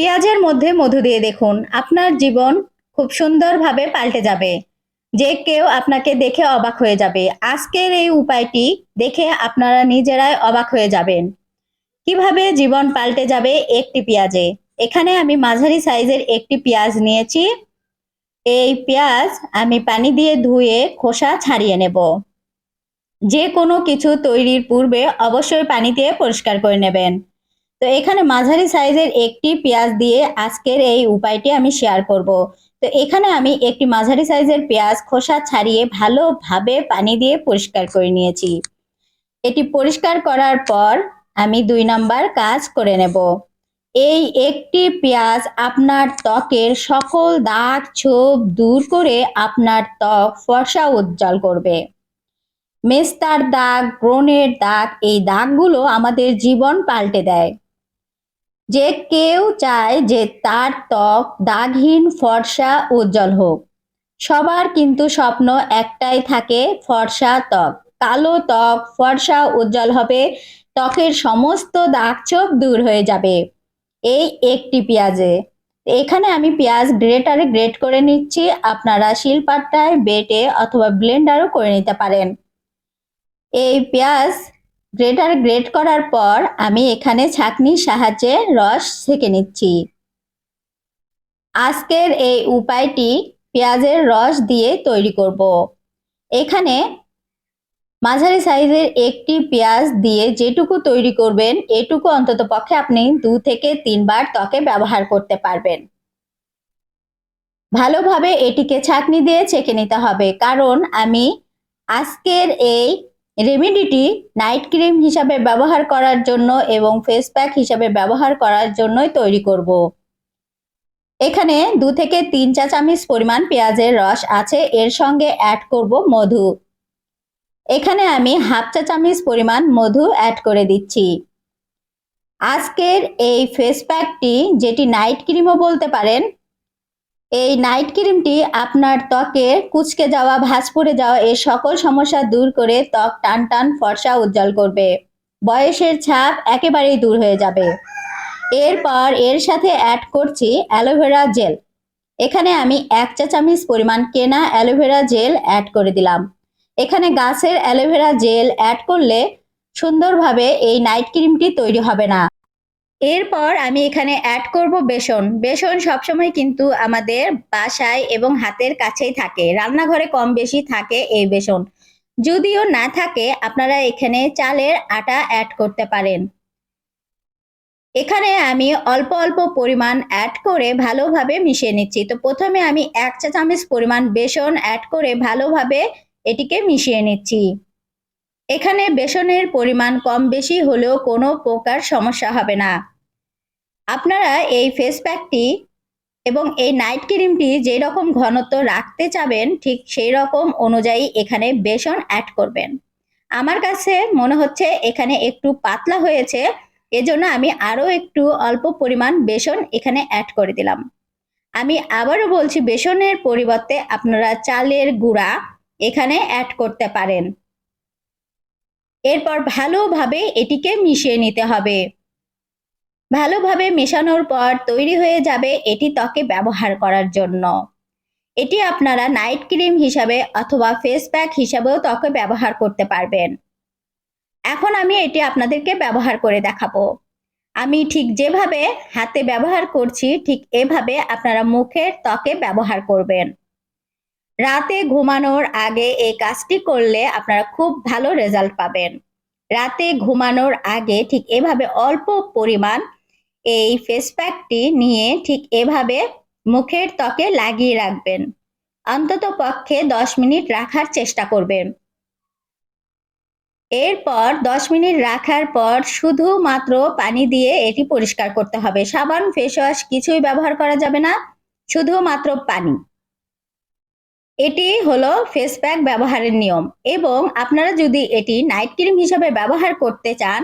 পেঁয়াজের মধ্যে মধু দিয়ে দেখুন। আপনার জীবন খুব সুন্দরভাবে পাল্টে যাবে। যে কেউ আপনাকে দেখে অবাক হয়ে যাবে। আজকের এই উপায়টি দেখে আপনারা নিজেরাই অবাক হয়ে যাবেন। কীভাবে জীবন পাল্টে যাবে একটি পেঁয়াজে? এখানে আমি মাঝারি সাইজের একটি পেঁয়াজ নিয়েছি। এই পেঁয়াজ আমি পানি দিয়ে ধুয়ে খোসা ছাড়িয়ে নেব। যে কোনো কিছু তৈরির পূর্বে অবশ্যই পানি দিয়ে পরিষ্কার করে নেবেন। তো এখানে মাঝারি সাইজের একটি পেঁয়াজ দিয়ে আজকের এই উপায়টি আমি শেয়ার করব। তো এখানে আমি একটি মাঝারি সাইজের পেঁয়াজ খোসা ছাড়িয়ে ভালোভাবে পানি দিয়ে পরিষ্কার করে নিয়েছি। এটি পরিষ্কার করার পর আমি দুই নাম্বার কাজ করে নেব। এই একটি পেঁয়াজ আপনার ত্বকের সকল দাগ ছোপ দূর করে আপনার ত্বক ফর্সা উজ্জ্বল করবে। মেস্তার দাগ, ব্রণের দাগ, এই দাগগুলো আমাদের জীবন পাল্টে দেয়। যে কেউ চায় যে তার ত্বক, দাগহীন, ফর্সা, উজ্জ্বল হোক। সবার কিন্তু স্বপ্ন একটাই থাকে, ফর্সা ত্বক। কালো ত্বক, ফর্সা, উজ্জ্বল হবে, ত্বকের সমস্ত দাগ ছোপ দূর হয়ে যাবে। এই একটি পেঁয়াজে। এখানে আমি পেঁয়াজ গ্রেটারে গ্রেট করে নিচ্ছি। আপনারা শিলপাট্টায় বেটে অথবা ব্লেন্ডারও করে নিতে পারেন। এই পেঁয়াজ গ্রেটার গ্রেট করার পর আমি এখানে ছাঁকনির সাহায্যে রস ছেঁকে নিচ্ছি। আজকের এই উপায়টি পেঁয়াজের রস দিয়ে তৈরি করব। এখানে মাঝারি সাইজের একটি পেঁয়াজ দিয়ে যেটুকু তৈরি করবেন, এটুকু অন্তত পক্ষে আপনি দু থেকে তিনবার ত্বকে ব্যবহার করতে পারবেন। ভালোভাবে এটিকে ছাঁকনি দিয়ে ছেঁকে নিতে হবে, কারণ আমি আজকের এই রেমেডিটি নাইট ক্রিম হিসাবে ব্যবহার করার জন্য এবং ফেস প্যাক হিসাবে ব্যবহার করার জন্যই তৈরি করব। এখানে দু থেকে তিন চা চামচ পরিমাণ পেঁয়াজের রস আছে, এর সঙ্গে অ্যাড করব মধু। এখানে আমি হাফ চা চামচ পরিমাণ মধু অ্যাড করে দিচ্ছি। আজকের এই ফেস প্যাকটি যেটি নাইট ক্রিমও বলতে পারেন এই নাইট ক্রিমটি আপনার ত্বকের কুচকে যাওয়া ভাঁজ পড়ে যাওয়া এর সকল সমস্যা দূর করে ত্বক টান টান ফর্সা উজ্জ্বল করবে। বয়সের ছাপ একেবারেই দূর হয়ে যাবে। এরপর এর সাথে অ্যাড করছি অ্যালোভেরা জেল। এখানে আমি এক চা চামচ পরিমাণ কেনা অ্যালোভেরা জেল অ্যাড করে দিলাম। এখানে গাছের অ্যালোভেরা জেল অ্যাড করলে সুন্দরভাবে এই নাইট ক্রিমটি তৈরি হবে না। এরপর আমি এখানে অ্যাড করব বেসন। বেসন সবসময় কিন্তু আমাদের বাসায় এবং হাতের কাছেই থাকে। রান্নাঘরে কম বেশি থাকে এই বেসন। যদিও না থাকে, আপনারা এখানে চালের আটা অ্যাড করতে পারেন। এখানে আমি অল্প অল্প পরিমাণ অ্যাড করে ভালোভাবে মিশিয়ে নিচ্ছি। তো প্রথমে আমি এক চা চামচ পরিমাণ বেসন অ্যাড করে ভালোভাবে এটিকে মিশিয়ে নিচ্ছি। এখানে বেসনের পরিমাণ কম বেশি হলেও কোনো প্রকার সমস্যা হবে না। আপনারা এই ফেস প্যাকটি এবং এই নাইট ক্রিমটি যেই রকম ঘনত্ব রাখতে চাবেন, ঠিক সেই রকম অনুযায়ী এখানে বেসন অ্যাড করবেন। আমার কাছে মনে হচ্ছে এখানে একটু পাতলা হয়েছে, এজন্য আমি আরও একটু অল্প পরিমাণ বেসন এখানে অ্যাড করে দিলাম। আমি আবারও বলছি, বেসনের পরিবর্তে আপনারা চালের গুঁড়া এখানে অ্যাড করতে পারেন। এরপর ভালোভাবে এটিকে মিশিয়ে নিতে হবে। ভালোভাবে মেশানোর পর তৈরি হয়ে যাবে এটি ত্বকে ব্যবহার করার জন্য। এটি আপনারা নাইট ক্রিম হিসাবে অথবা ফেস প্যাক হিসাবেও ত্বকে ব্যবহার করতে পারবেন। এখন আমি এটি আপনাদেরকে ব্যবহার করে দেখাবো। আমি ঠিক যেভাবে হাতে ব্যবহার করছি, ঠিক এভাবে আপনারা মুখের ত্বকে ব্যবহার করবেন। রাতে ঘুমানোর আগে এই কাজটি করলে আপনারা খুব ভালো রেজাল্ট পাবেন। রাতে ঘুমানোর আগে ঠিক এভাবে অল্প পরিমাণ এই ফেস প্যাকটি নিয়ে ঠিক এভাবে মুখের ত্বকে লাগিয়ে রাখবেন। অন্তত পক্ষে দশ মিনিট রাখার চেষ্টা করবেন। এরপর দশ মিনিট রাখার পর শুধুমাত্র পানি দিয়ে এটি পরিষ্কার করতে হবে। সাবান ফেস ওয়াশ কিছুই ব্যবহার করা যাবে না, শুধুমাত্র পানি। এটি হলো ফেস প্যাক ব্যবহারের নিয়ম এবং আপনারা যদি এটি নাইট ক্রিম হিসাবে ব্যবহার করতে চান,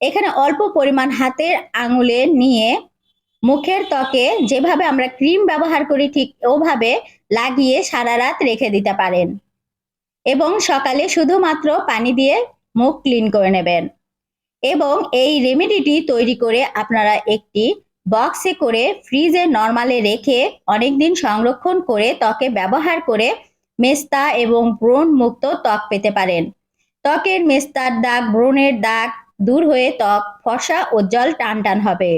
এখানে অল্প পরিমাণ হাতের আঙুলে নিয়ে মুখের ত্বকে যেভাবে আমরা ক্রিম ব্যবহার করি ঠিক ওভাবে লাগিয়ে সারা রাত রেখে দিতে পারেন এবং সকালে শুধুমাত্র পানি দিয়ে মুখ ক্লিন করে নেবেন এবং এই রেমেডিটি তৈরি করে আপনারা একটি বক্সে করে ফ্রিজে নর্মালে রেখে অনেকদিন সংরক্ষণ করে ত্বকে ব্যবহার করে মেস্তা এবং ব্রণ মুক্ত ত্বক পেতে পারেন। ত্বকের মেস্তার দাগ, ব্রণের দাগ দূর হয়ে ত্বক ফর্সা উজ্জ্বল টান টান হবে।